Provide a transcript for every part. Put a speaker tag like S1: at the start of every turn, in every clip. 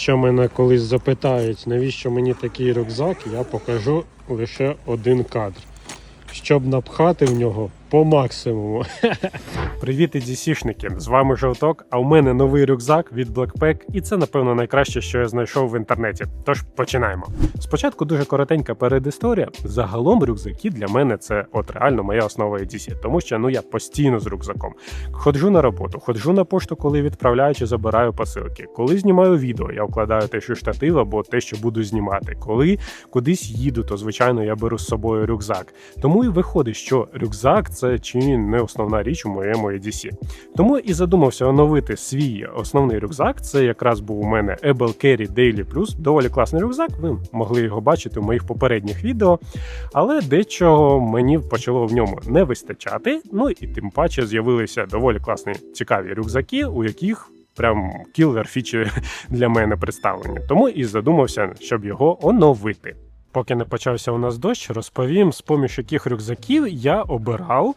S1: Якщо мене колись запитають, навіщо мені такий рюкзак, я покажу лише один кадр. Щоб напхати в нього по максимуму. Привіт, ідісішники! З вами Жовток. А у мене новий рюкзак від Blackpack, і це, напевно, найкраще, що я знайшов в інтернеті. Тож починаємо. Спочатку дуже коротенька передісторія. Загалом рюкзаки для мене це от реально моя основа EDC, тому що ну я постійно з рюкзаком. Ходжу на роботу, ходжу на пошту, коли відправляю чи забираю посилки. Коли знімаю відео, я вкладаю те, що штатив або те, що буду знімати. Коли кудись їду, то звичайно я беру з собою рюкзак. Тому і виходить, що рюкзак це чи не основна річ у моєму EDC. Тому і задумався оновити свій основний рюкзак. Це якраз був у мене Able Carry Daily Plus. Доволі класний рюкзак. Ви могли його бачити в моїх попередніх відео. Але дечого мені почало в ньому не вистачати. Ну і тим паче з'явилися доволі класні цікаві рюкзаки, у яких. Прям кілер фічі для мене представлені. Тому і задумався, щоб його оновити. Поки не почався у нас дощ, розповім, з поміж яких рюкзаків я обирав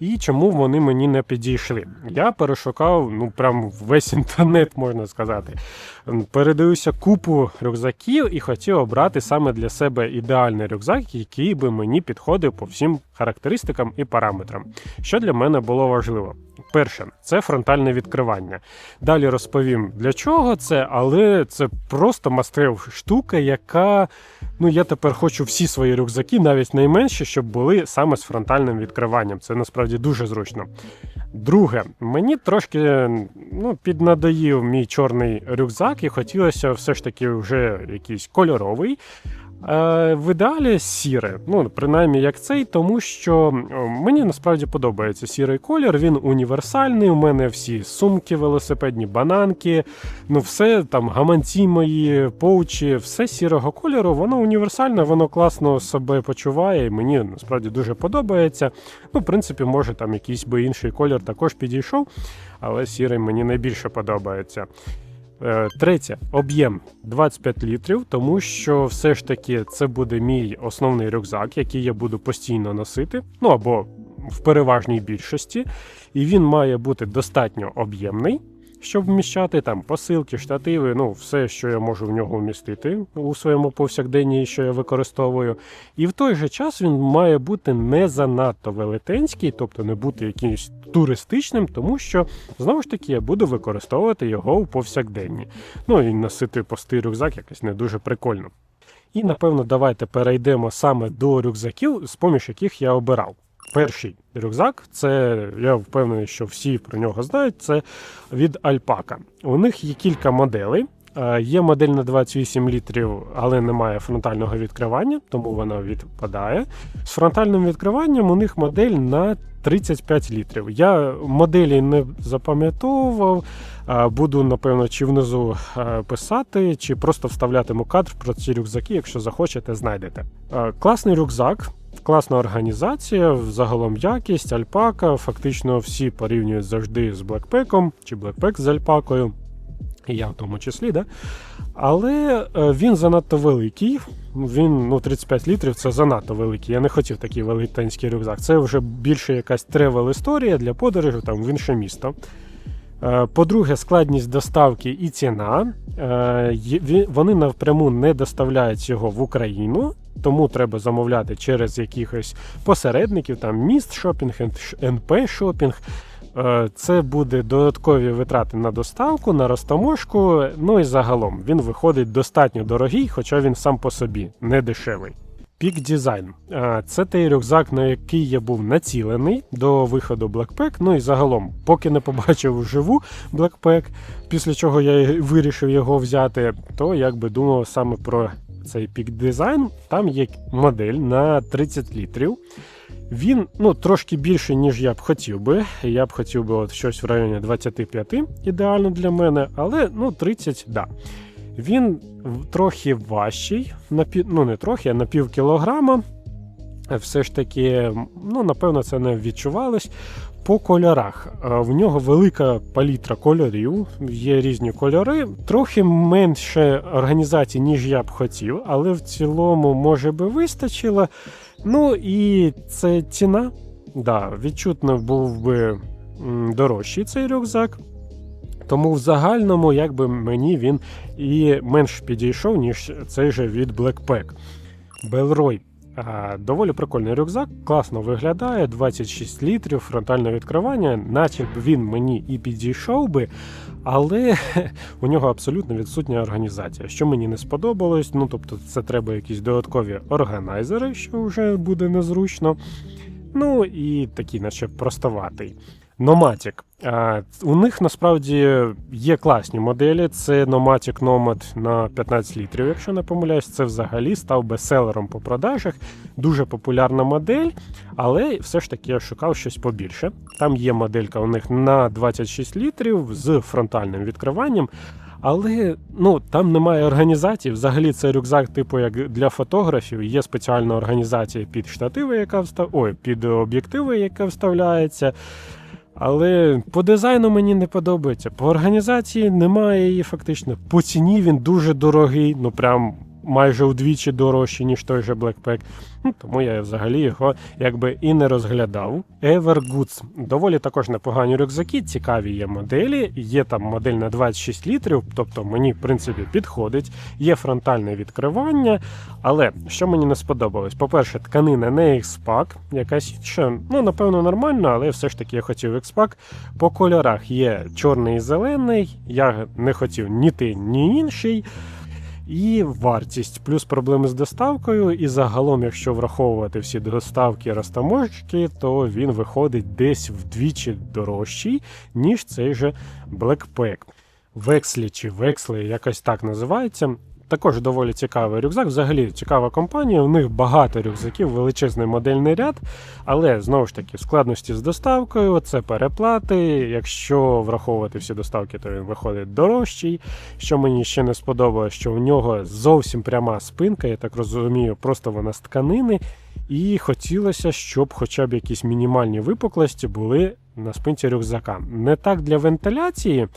S1: і чому вони мені не підійшли. Я перешукав ну прям весь інтернет, можна сказати. Передивився купу рюкзаків і хотів обрати саме для себе ідеальний рюкзак, який би мені підходив по всім характеристикам і параметрам. Що для мене було важливо. Перше, це фронтальне відкривання. Далі розповім для чого це, але це просто мастев штука, яка ну я тепер хочу всі свої рюкзаки, навіть найменші, щоб були саме з фронтальним відкриванням. Це насправді дуже зручно. Друге, мені трошки ну, піднадоїв мій чорний рюкзак, і хотілося все ж таки вже якийсь кольоровий. Е, В ідеалі сіре, ну принаймні як цей, тому що мені насправді подобається сірий колір. Він універсальний. У мене всі сумки, велосипедні бананки, ну все там гаманці мої, поучі, все сірого кольору. Воно універсальне, воно класно себе почуває. і Мені насправді дуже подобається. Ну, в принципі, може там якийсь би інший колір також підійшов, але сірий мені найбільше подобається. Е, Третє. Об'єм. 25 літрів, тому що все ж таки це буде мій основний рюкзак, який я буду постійно носити, ну або в переважній більшості, і він має бути достатньо об'ємний, щоб вміщати там посилки, штативи, ну все, що я можу в нього вмістити у своєму повсякденні, що я використовую. І в той же час він має бути не занадто велетенський, тобто не бути якимось туристичним, тому що знову ж таки я буду використовувати його у повсякденні. Ну і носити пустий рюкзак якось не дуже прикольно. І напевно давайте перейдемо саме до рюкзаків, з поміж яких я обирав. Перший рюкзак, це я впевнений, що всі про нього знають. Це від Альпака. У них є кілька моделей. Е, Є модель на 28 літрів, але немає фронтального відкривання, тому вона відпадає. З фронтальним відкриванням у них модель на 35 літрів. Я моделі не запам'ятовував. е, Буду, напевно, чи внизу е, писати, чи просто вставлятиму кадр про ці рюкзаки, якщо захочете, знайдете. Класний рюкзак. Класна організація, загалом якість, альпака. Фактично всі порівнюють завжди з Blackpack, чи Blackpack з альпакою. І я в тому числі, да? Але е, він занадто великий. Він ну, 35 літрів це занадто великий. Я не хотів такий велетенський рюкзак. Це вже більше якась тревел історія для подорожі там, в інше місто. Е, По-друге, складність доставки і ціна. Е, Вони напряму не доставляють його в Україну, тому треба замовляти через якихось посередників, там міст шопінг, НП шопінг. Е, Це буде додаткові витрати на доставку, на розтаможку. Ну і загалом він виходить достатньо дорогий, хоча він сам по собі не дешевий. Пік дизайн. Це той рюкзак, на який я був націлений до виходу Blackpack. Ну і загалом, поки не побачив вживу Blackpack, після чого я вирішив його взяти, то якби думав саме про цей пік дизайн. Там є модель на 30 літрів. Він ну, трошки більший, ніж я б хотів би. Я б хотів би от щось в районі 25 ідеально для мене, але ну, 30, да. Він трохи важчий, на ну не трохи, а на пів кілограма. Все ж таки, ну, напевно, це не відчувалось. По кольорах. Е, В нього велика палітра кольорів, є різні кольори. Трохи менше організацій, ніж я б хотів, але в цілому, може би, вистачило. Ну і це ціна. Да, відчутно був би дорожчий цей рюкзак. Тому в загальному, якби мені він і менш підійшов, ніж цей же від Blackpack. Белрой. Доволі прикольний рюкзак, класно виглядає, 26 літрів, фронтальне відкривання, наче б він мені і підійшов би, але у нього абсолютно відсутня організація. Що мені не сподобалось, ну тобто це треба якісь додаткові органайзери, що вже буде незручно. Ну і такий, наче простоватий. Nomatic. У них насправді є класні моделі. Це Nomatic Nomad на 15 літрів, якщо не помиляюсь, це взагалі став бестселером по продажах. Дуже популярна модель, але все ж таки я шукав щось побільше. Там є моделька у них на 26 літрів з фронтальним відкриванням. Але ну там немає організації. Взагалі, це рюкзак, типу як для фотографів. Є спеціальна організація під штативи, яка встав... Ой, під об'єктиви, яка вставляється. Але по дизайну мені не подобається. По організації немає її фактично. По ціні він дуже дорогий, ну прям майже вдвічі дорожчий, ніж той же Blackpack. Ну, тому я взагалі його якби і не розглядав. Evergoods. Доволі також непогані рюкзаки, цікаві є моделі. Є там модель на 26 літрів, тобто мені, в принципі, підходить. Є фронтальне відкривання. Але що мені не сподобалось? По-перше, тканина не X-Pack, якась інша, ну, напевно, нормальна, але все ж таки я хотів X-Pack. По кольорах є чорний і зелений. Я не хотів ні ти, ні інший. І вартість, плюс проблеми з доставкою, і загалом, якщо враховувати всі доставки розтаможки, то він виходить десь вдвічі дорожчий, ніж цей же Blackpack. Векслі чи вексли, якось так називається. Також доволі цікавий рюкзак. Взагалі цікава компанія. У них багато рюкзаків, величезний модельний ряд, але знову ж таки складності з доставкою, це переплати. Якщо враховувати всі доставки, то він виходить дорожчий. Що мені ще не сподобалось, що у нього зовсім пряма спинка, я так розумію, просто вона з тканини. І хотілося, щоб хоча б якісь мінімальні випуклості були на спинці рюкзака. Не так для вентиляції.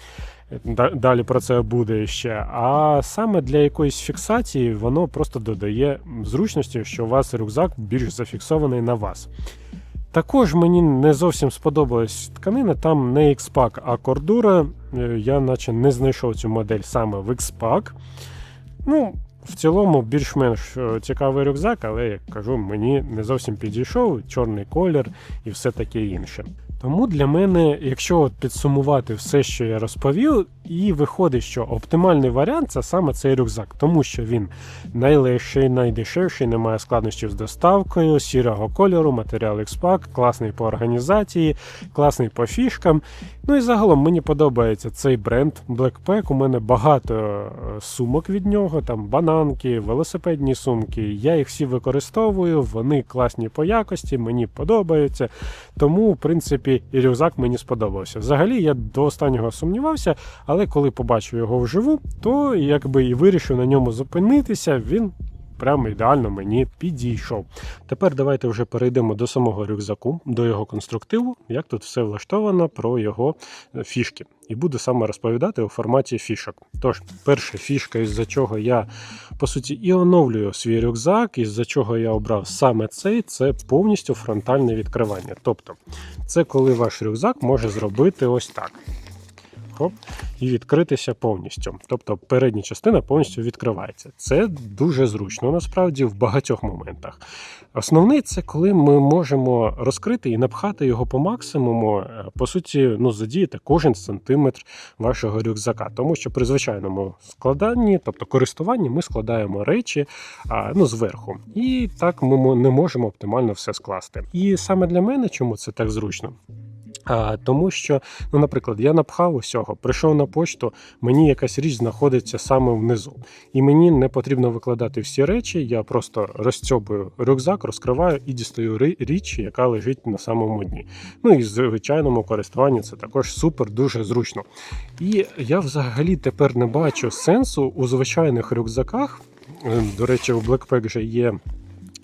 S1: Да- Далі про це буде ще. А саме для якоїсь фіксації воно просто додає зручності, що у вас рюкзак більш зафіксований на вас. Також мені не зовсім сподобалась тканина, там не X-Pack, а кордура. Е, Я наче не знайшов цю модель саме в X-Pack. Ну, в цілому, більш-менш е, цікавий рюкзак, але як кажу, мені не зовсім підійшов чорний колір і все таке інше. Тому для мене, якщо от підсумувати все, що я розповів, і виходить, що оптимальний варіант це саме цей рюкзак, тому що він найлегший, найдешевший, немає складнощів з доставкою, сірого кольору, матеріал X-Pack, класний по організації, класний по фішкам. Ну і загалом мені подобається цей бренд Blackpack. У мене багато е, сумок від нього, там бананки, велосипедні сумки. Я їх всі використовую, вони класні по якості, мені подобаються. Тому, в принципі, і рюкзак мені сподобався. Взагалі, я до останнього сумнівався, але коли побачив його вживу, то якби і вирішив на ньому зупинитися. Він прямо ідеально мені підійшов. Тепер давайте вже перейдемо до самого рюкзаку, до його конструктиву, як тут все влаштовано про його е, фішки. І буду саме розповідати у форматі фішок. Тож, перша фішка, із-за чого я по суті і оновлюю свій рюкзак, із-за чого я обрав саме цей, це повністю фронтальне відкривання. Тобто, це коли ваш рюкзак може зробити ось так. Хоп, і відкритися повністю. Тобто передня частина повністю відкривається. Це дуже зручно насправді в багатьох моментах. Основний це коли ми можемо розкрити і напхати його по максимуму, е, по суті, ну, задіяти кожен сантиметр вашого рюкзака. Тому що при звичайному складанні, тобто користуванні, ми складаємо речі ну, зверху. І так ми не можемо оптимально все скласти. І саме для мене, чому це так зручно? А, тому що, ну, наприклад, я напхав усього, прийшов на почту, мені якась річ знаходиться саме внизу. І мені не потрібно викладати всі речі, я просто розцьобую рюкзак, розкриваю і дістаю річ, яка лежить на самому дні. Ну і в звичайному користуванні це також супер дуже зручно. І я взагалі тепер не бачу сенсу у звичайних рюкзаках. Е, До речі, у Blackpack же є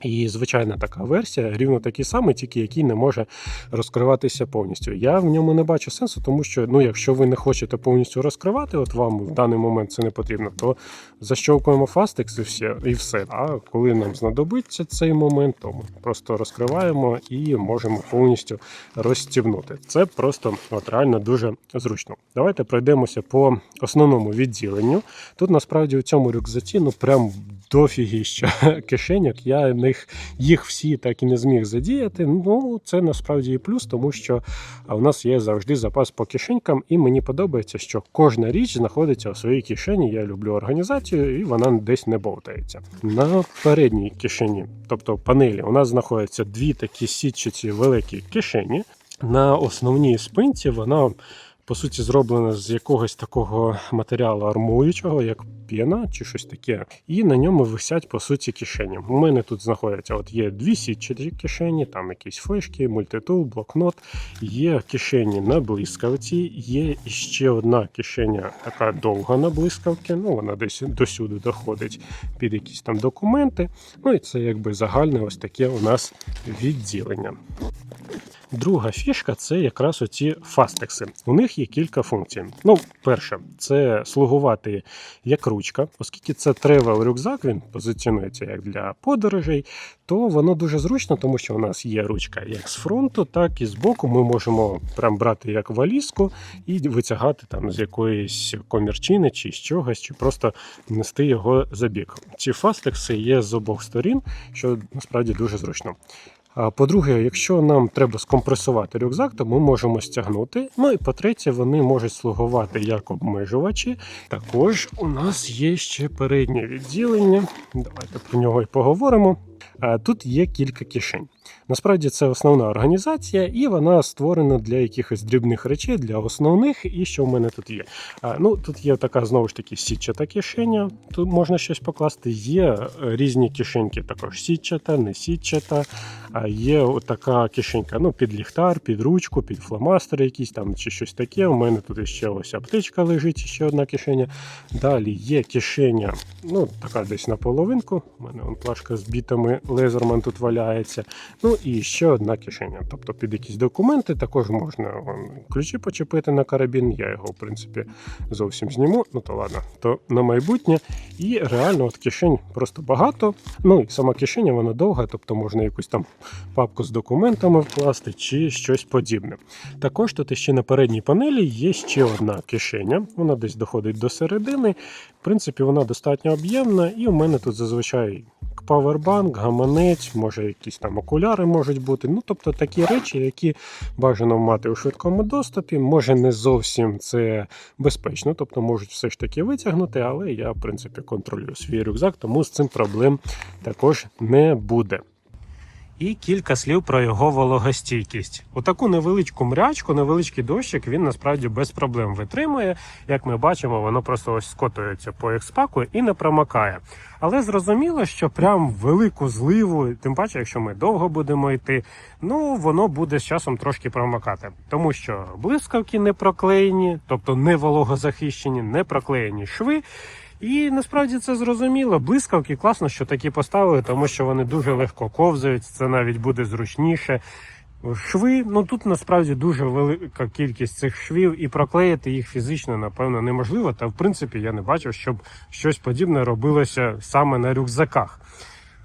S1: І звичайна така версія, рівно такий самий, тільки який не може розкриватися повністю. Я в ньому не бачу сенсу, тому що ну, якщо ви не хочете повністю розкривати, от вам в даний момент це не потрібно, то защовкуємо Fastex і все. І все. А коли нам знадобиться цей момент, то ми просто розкриваємо і можемо повністю розстібнути. Це просто от реально дуже зручно. Давайте пройдемося по основному відділенню. Тут насправді у цьому рюкзаці ну прям дофігіща кишеньок. Я них їх всі так і не зміг задіяти. Ну це насправді і плюс, тому що у нас є завжди запас по кишенькам, і мені подобається, що кожна річ знаходиться у своїй кишені. Я люблю організацію, і вона десь не болтається. На передній кишені, тобто панелі, у нас знаходяться дві такі сітчаті великі кишені. На основній спинці вона по суті зроблена з якогось такого матеріалу армуючого, як піна чи щось таке. І на ньому висять по суті кишені. У мене тут знаходяться от є дві сітчаті кишені, там якісь флешки, мультитул, блокнот. Є кишені на блискавці, є ще одна кишеня, така довга на блискавки. Ну вона десь досюди доходить під якісь там документи. Ну і це якби загальне ось таке у нас відділення. Друга фішка це якраз оці фастекси. У них є кілька функцій. Ну, перше, це слугувати як ручка, оскільки це тревел рюкзак, він позиціонується як для подорожей, то воно дуже зручно, тому що у нас є ручка як з фронту, так і з боку. Ми можемо прям брати як валізку і витягати там з якоїсь комірчини чи з чогось, чи просто нести його за бік. Ці фастекси є з обох сторін, що насправді дуже зручно. По-друге, якщо нам треба скомпресувати рюкзак, то ми можемо стягнути. Ну і по-третє, вони можуть слугувати як обмежувачі. Також у нас є ще переднє відділення. Давайте про нього і поговоримо. Тут є кілька кишень. Насправді це основна організація, і вона створена для якихось дрібних речей, для основних. І що в мене тут є? А, Ну тут є така знову ж таки сітчата кишеня. Тут можна щось покласти. Є е, різні кишеньки, також сітчата, не сітчата. А є така кишенька ну, під ліхтар, під ручку, під фломастер якийсь там чи щось таке. У мене тут ще ось аптечка лежить, ще одна кишеня. Далі є кишеня, ну така десь на половинку. У мене вон плашка з бітами лезерман тут валяється. Ну і ще одна кишеня. Тобто під якісь документи також можна вон, ключі почепити на карабін. Я його, в принципі, зовсім зніму. Ну то ладно, то на майбутнє. І реально от кишень просто багато. Ну і сама кишеня вона довга, тобто можна якусь там папку з документами вкласти чи щось подібне. Також тут ще на передній панелі є ще одна кишеня. Вона десь доходить до середини. В принципі, вона достатньо об'ємна, і у мене тут зазвичай павербанк, гаманець, може якісь там окуляри можуть бути. Ну, тобто такі речі, які бажано мати у швидкому доступі. Може не зовсім це безпечно, тобто можуть все ж таки витягнути, але я, в принципі, контролюю свій рюкзак, тому з цим проблем також не буде. І кілька слів про його вологостійкість. Отаку невеличку мрячку, невеличкий дощик він насправді без проблем витримує. Як ми бачимо, воно просто ось скотується по експаку і не промокає. Але зрозуміло, що прям велику зливу, тим паче, якщо ми довго будемо йти, ну воно буде з часом трошки промокати, тому що блискавки не проклеєні, тобто не вологозахищені, не проклеєні шви. І насправді це зрозуміло. Блискавки класно, що такі поставили, тому що вони дуже легко ковзають. Це навіть буде зручніше. Шви, ну тут насправді дуже велика кількість цих швів, і проклеїти їх фізично, напевно, неможливо. Та в принципі я не бачив, щоб щось подібне робилося саме на рюкзаках.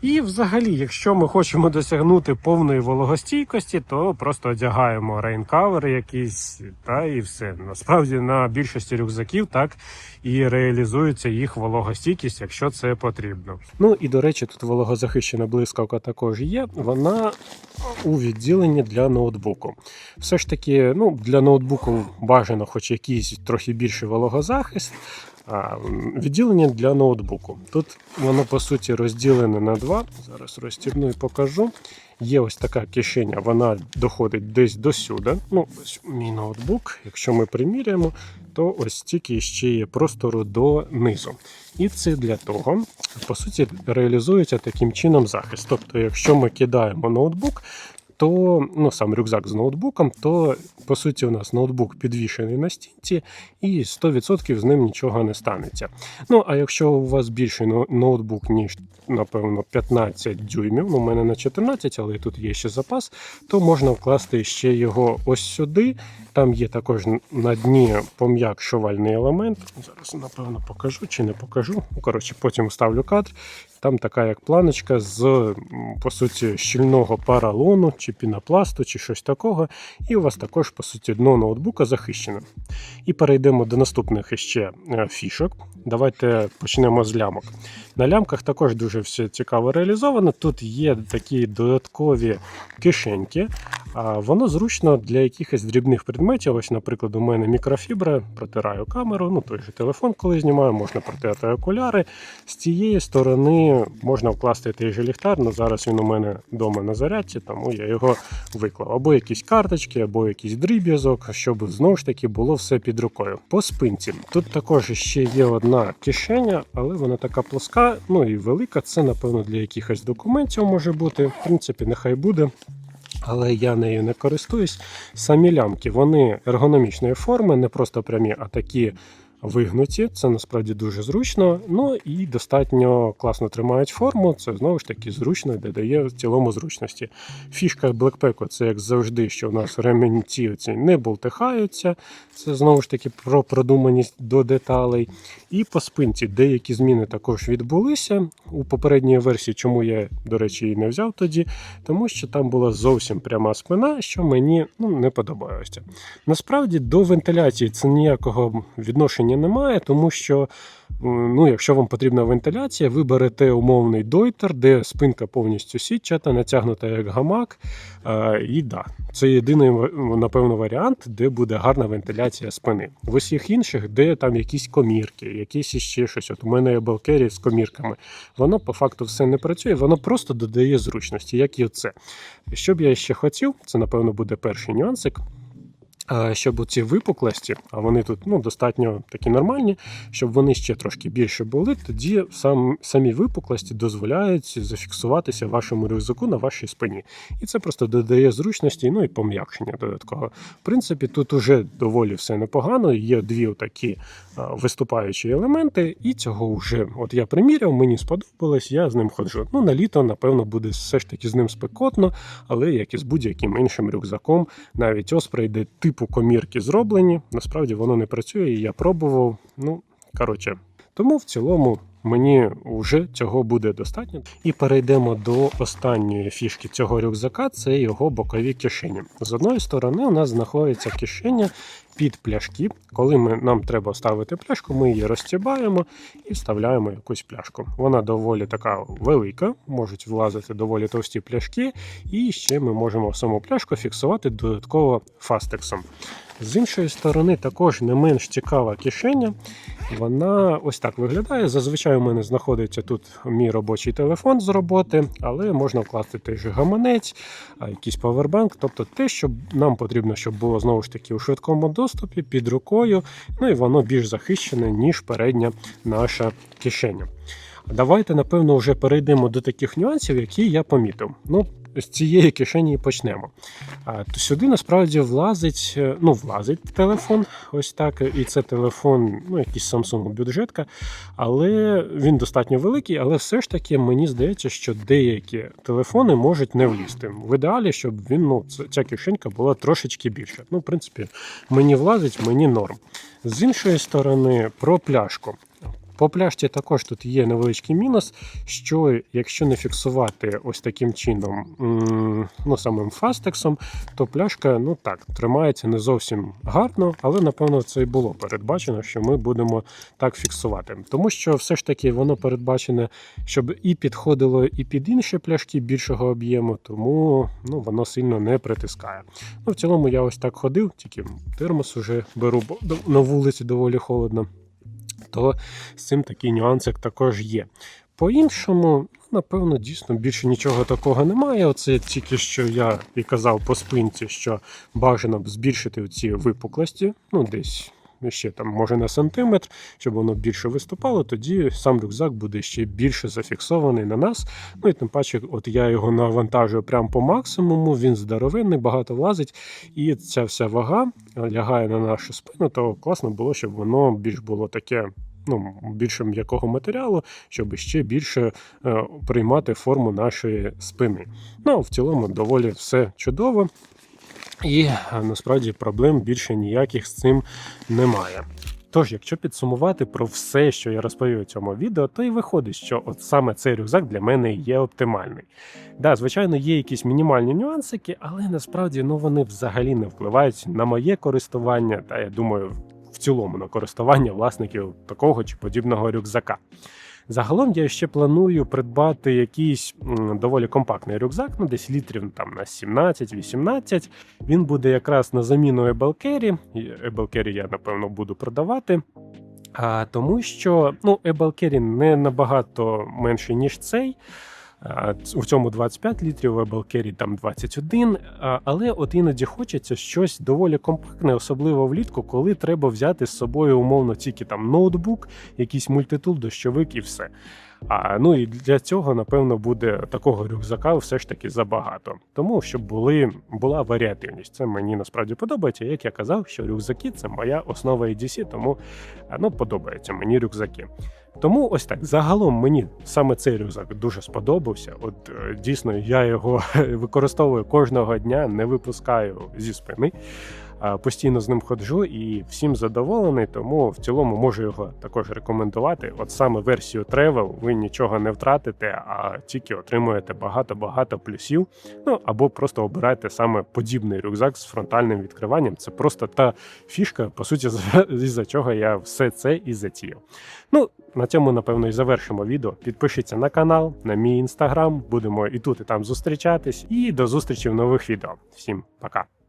S1: І взагалі, якщо ми хочемо досягнути повної вологостійкості, то просто одягаємо рейнкавери якісь, та і все. Насправді на більшості рюкзаків так і реалізується їх вологостійкість, якщо це потрібно. Ну і до речі, тут вологозахищена блискавка також є. Вона у відділенні для ноутбуку. Все ж таки, ну для ноутбуку бажано, хоч якийсь трохи більший вологозахист. Відділення для ноутбуку. Тут воно по суті розділене на два. Зараз розстібну і покажу. Є ось така кишеня, вона доходить десь до сюди. Ну, ось мій ноутбук. Якщо ми приміряємо, то ось стільки ще є простору до низу. І це для того, по суті, реалізується таким чином захист. Тобто, якщо ми кидаємо ноутбук, то ну, сам рюкзак з ноутбуком, то по суті у нас ноутбук підвішений на стінці, і 100% з ним нічого не станеться. Ну а якщо у вас більший ноутбук, ніж напевно 15 дюймів, ну у мене на 14, але тут є ще запас, то можна вкласти ще його ось сюди. Там є також на дні пом'якшувальний елемент. Зараз напевно покажу чи не покажу. Ну, коротше, потім вставлю кадр. Там така як планочка з по суті щільного паралону чи пінопласту, чи щось такого. І у вас також по суті дно ноутбука захищене. І перейдемо до наступних іще е, фішок. Давайте почнемо з лямок. На лямках також дуже все цікаво реалізовано. Тут є такі додаткові кишеньки. Воно зручно для якихось дрібних предметів. Ось, наприклад, у мене мікрофібра, протираю камеру, ну той же телефон, коли знімаю, можна протерти окуляри. З цієї сторони можна вкласти той же ліхтар, але зараз він у мене вдома на зарядці, тому я його виклав. Або якісь карточки, або якийсь дріб'язок, щоб знову ж таки було все під рукою. По спинці. Тут також ще є одна кишеня, але вона така плоска, ну і велика. Це, напевно, для якихось документів може бути. В принципі, нехай буде. Але я нею не користуюсь. Самі лямки вони ергономічної форми, не просто прямі, а такі вигнуті. Це насправді дуже зручно. Ну і достатньо класно тримають форму. Це знову ж таки зручно і додає в цілому зручності. Фішка Blackpack це як завжди, що у нас ремінці оці не болтихаються. Це знову ж таки про продуманість до деталей. І по спинці деякі зміни також відбулися у попередній версії, чому я, до речі, її не взяв тоді, тому що там була зовсім пряма спина, що мені ну, не подобалося. Насправді до вентиляції це ніякого відношення немає, тому що ну, якщо вам потрібна вентиляція, ви берете умовний дойтер, де спинка повністю сітчата, натягнута як гамак. І да, це єдиний напевно варіант, де буде гарна вентиляція спини. В усіх інших, де там якісь комірки, якісь іще щось. От у мене є балкері з комірками. Воно по факту все не працює, воно просто додає зручності, як і це. Що б я ще хотів, це напевно буде перший нюансик. Щоб ці випуклості, а вони тут ну, достатньо такі нормальні, щоб вони ще трошки більше були, тоді сам, самі випуклості дозволяють зафіксуватися вашому рюкзаку на вашій спині. І це просто додає зручності, ну і пом'якшення додатково. В принципі, тут уже доволі все непогано. Є дві такі виступаючі елементи, і цього вже от я приміряв, мені сподобалось, я з ним ходжу. Ну, на літо, напевно, буде все ж таки з ним спекотно, але як і з будь-яким іншим рюкзаком, навіть оспрей, де типу комірки зроблені, насправді воно не працює, і я пробував. Ну, коротше, тому в цілому. Мені вже цього буде достатньо. І перейдемо до останньої фішки цього рюкзака це його бокові кишені. З одної сторони, у нас знаходиться кишеня під пляшки. Коли ми, нам треба ставити пляшку, ми її розтібаємо і вставляємо якусь пляшку. Вона доволі така велика, можуть влазити доволі товсті пляшки, і ще ми можемо саму пляшку фіксувати додатково фастексом. З іншої сторони, також не менш цікава кишеня. Вона ось так виглядає. Зазвичай у мене знаходиться тут мій робочий телефон з роботи, але можна вкласти той же гаманець, якийсь павербанк, тобто те, що нам потрібно, щоб було знову ж таки у швидкому доступі під рукою. Ну і воно більш захищене, ніж передня наша кишеня. Давайте, напевно, вже перейдемо до таких нюансів, які я помітив. Ну, з цієї кишені і почнемо. А, то сюди насправді влазить, е, ну, влазить телефон, ось так. І це телефон, ну, якийсь Samsung бюджетка, але він достатньо великий, але все ж таки мені здається, що деякі телефони можуть не влізти. В ідеалі, щоб він, ну, ця кишенька була трошечки більша. Ну, в принципі, мені влазить, мені норм. З іншої сторони, про пляшку. По пляшці також тут є невеличкий мінус, що якщо не фіксувати ось таким чином, ну самим фастексом, то пляшка ну так тримається не зовсім гарно, але напевно це і було передбачено, що ми будемо так фіксувати. Тому що все ж таки воно передбачене, щоб і підходило і під інші пляшки більшого об'єму, тому ну воно сильно не притискає. Ну в цілому я ось так ходив, тільки термос уже беру, бо на вулиці доволі холодно то з цим такий нюансик також є. По-іншому, ну, напевно, дійсно більше нічого такого немає. Оце тільки що я і казав по спинці, що бажано б збільшити ці випуклості, ну десь ще там може на сантиметр, щоб воно більше виступало, тоді сам рюкзак буде ще більше зафіксований на нас. Ну і тим паче, от я його навантажую прямо по максимуму, він здоровенний, багато влазить, і ця вся вага лягає на нашу спину, то класно було, щоб воно більш було таке. Ну, більше м'якого матеріалу, щоб ще більше е, приймати форму нашої спини. Ну, в цілому доволі все чудово. І е, насправді проблем більше ніяких з цим немає. Тож, якщо підсумувати про все, що я розповів у цьому відео, то і виходить, що от саме цей рюкзак для мене є оптимальний. Да, звичайно, є якісь мінімальні нюансики, але насправді ну вони взагалі не впливають на моє користування, та я думаю, в цілому на користування власників такого чи подібного рюкзака. Загалом я ще планую придбати якийсь доволі компактний рюкзак, ну десь літрів там на 17-18. Він буде якраз на заміну Ебелкері. Ебелкері я напевно буду продавати. А, тому що ну, Ебелкері не набагато менший, ніж цей. У цьому 25 літрів, у Ебелкері там 21. Але от іноді хочеться щось доволі компактне, особливо влітку, коли треба взяти з собою умовно тільки там ноутбук, якийсь мультитул, дощовик і все. А ну і для цього, напевно, буде такого рюкзака все ж таки забагато. Тому щоб були була варіативність. Це мені насправді подобається. Як я казав, що рюкзаки це моя основа EDC, тому ну, подобаються мені рюкзаки. Тому ось так. Загалом мені саме цей рюкзак дуже сподобався. От е, дійсно я його використовую кожного дня, не випускаю зі спини. Постійно з ним ходжу і всім задоволений, тому в цілому можу його також рекомендувати. От саме версію Travel ви нічого не втратите, а тільки отримуєте багато-багато плюсів. Ну або просто обирайте саме подібний рюкзак з фронтальним відкриванням. Це просто та фішка, по суті, за чого я все це і затіяв. Ну, на цьому, напевно, і завершимо відео. Підпишіться на канал, на мій інстаграм. Будемо і тут, і там зустрічатись. І до зустрічі в нових відео. Всім пока!